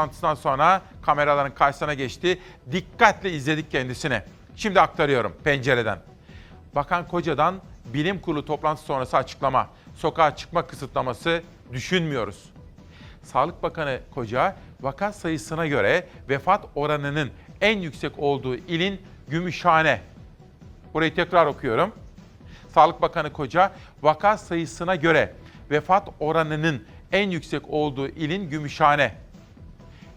toplantısından sonra kameraların karşısına geçti. Dikkatle izledik kendisini. Şimdi aktarıyorum pencereden. Bakan Koca'dan bilim kurulu toplantısı sonrası açıklama. Sokağa çıkma kısıtlaması düşünmüyoruz. Sağlık Bakanı Koca vaka sayısına göre vefat oranının en yüksek olduğu ilin Gümüşhane. Burayı tekrar okuyorum. Sağlık Bakanı Koca vaka sayısına göre vefat oranının en yüksek olduğu ilin Gümüşhane.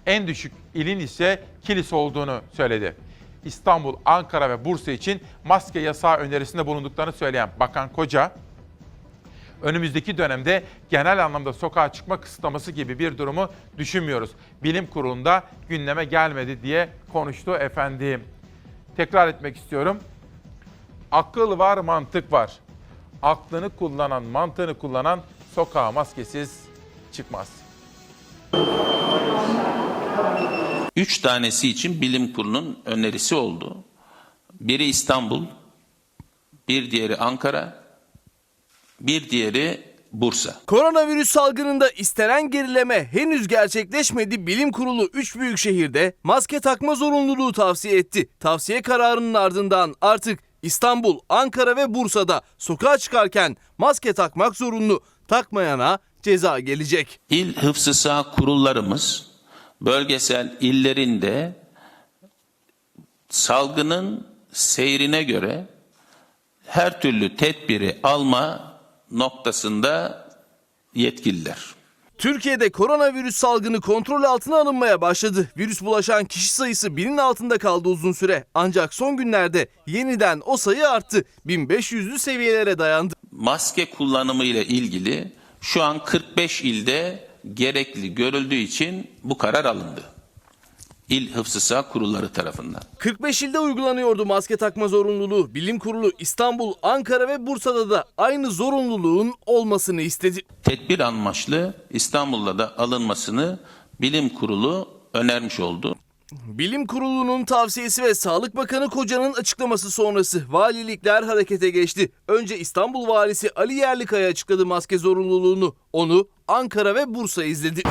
En düşük ilin ise Kilis olduğunu söyledi. İstanbul, Ankara ve Bursa için maske yasağı önerisinde bulunduklarını söyleyen Bakan Koca, önümüzdeki dönemde genel anlamda sokağa çıkma kısıtlaması gibi bir durumu düşünmüyoruz. Bilim kurulunda gündeme gelmedi diye konuştu efendim. Tekrar etmek istiyorum. Akıl var, mantık var. Aklını kullanan, mantığını kullanan sokağa maskesiz çıkmaz. Üç tanesi için bilim kurulunun önerisi oldu. Biri İstanbul, bir diğeri Ankara, bir diğeri Bursa. Koronavirüs salgınında istenen gerileme henüz gerçekleşmedi. Bilim kurulu 3 büyük şehirde maske takma zorunluluğu tavsiye etti. Tavsiye kararının ardından artık İstanbul, Ankara ve Bursa'da sokağa çıkarken maske takmak zorunlu. Takmayana ceza gelecek. İl hıfzı sağ kurullarımız bölgesel illerinde salgının seyrine göre her türlü tedbiri alma noktasında yetkililer. Türkiye'de koronavirüs salgını kontrol altına alınmaya başladı. Virüs bulaşan kişi sayısı binin altında kaldı uzun süre. Ancak son günlerde yeniden o sayı arttı. 1500'lü seviyelere dayandı. Maske kullanımı ile ilgili şu an 45 ilde gerekli görüldüğü için bu karar alındı. İl hıfzı sağ kurulları tarafından. 45 ilde uygulanıyordu maske takma zorunluluğu. Bilim Kurulu İstanbul, Ankara ve Bursa'da da aynı zorunluluğun olmasını istedi. Tedbir amaçlı İstanbul'da da alınmasını bilim kurulu önermiş oldu. Bilim Kurulu'nun tavsiyesi ve Sağlık Bakanı Koca'nın açıklaması sonrası valilikler harekete geçti. Önce İstanbul Valisi Ali Yerlikaya açıkladı maske zorunluluğunu. Onu Ankara ve Bursa izledi.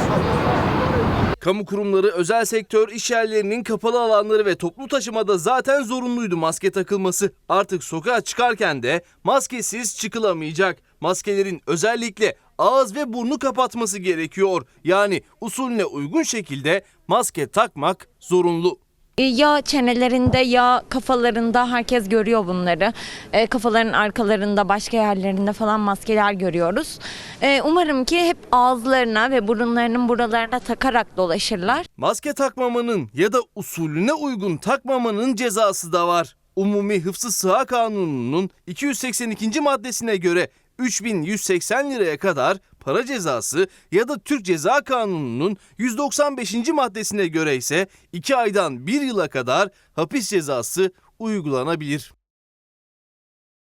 Kamu kurumları, özel sektör, iş yerlerinin kapalı alanları ve toplu taşımada zaten zorunluydu maske takılması. Artık sokağa çıkarken de maskesiz çıkılamayacak. Maskelerin özellikle ağız ve burnu kapatması gerekiyor. Yani usulüne uygun şekilde maske takmak zorunlu. E, Ya çenelerinde ya kafalarında herkes görüyor bunları. E, kafaların arkalarında başka yerlerinde falan maskeler görüyoruz. E, umarım ki hep ağızlarına ve burunlarının buralarına takarak dolaşırlar. Maske takmamanın ya da usulüne uygun takmamanın cezası da var. Umumi Hıfzı Sıha Kanunu'nun 282. maddesine göre 3180 liraya kadar para cezası ya da Türk Ceza Kanunu'nun 195. maddesine göre ise 2 aydan 1 yıla kadar hapis cezası uygulanabilir.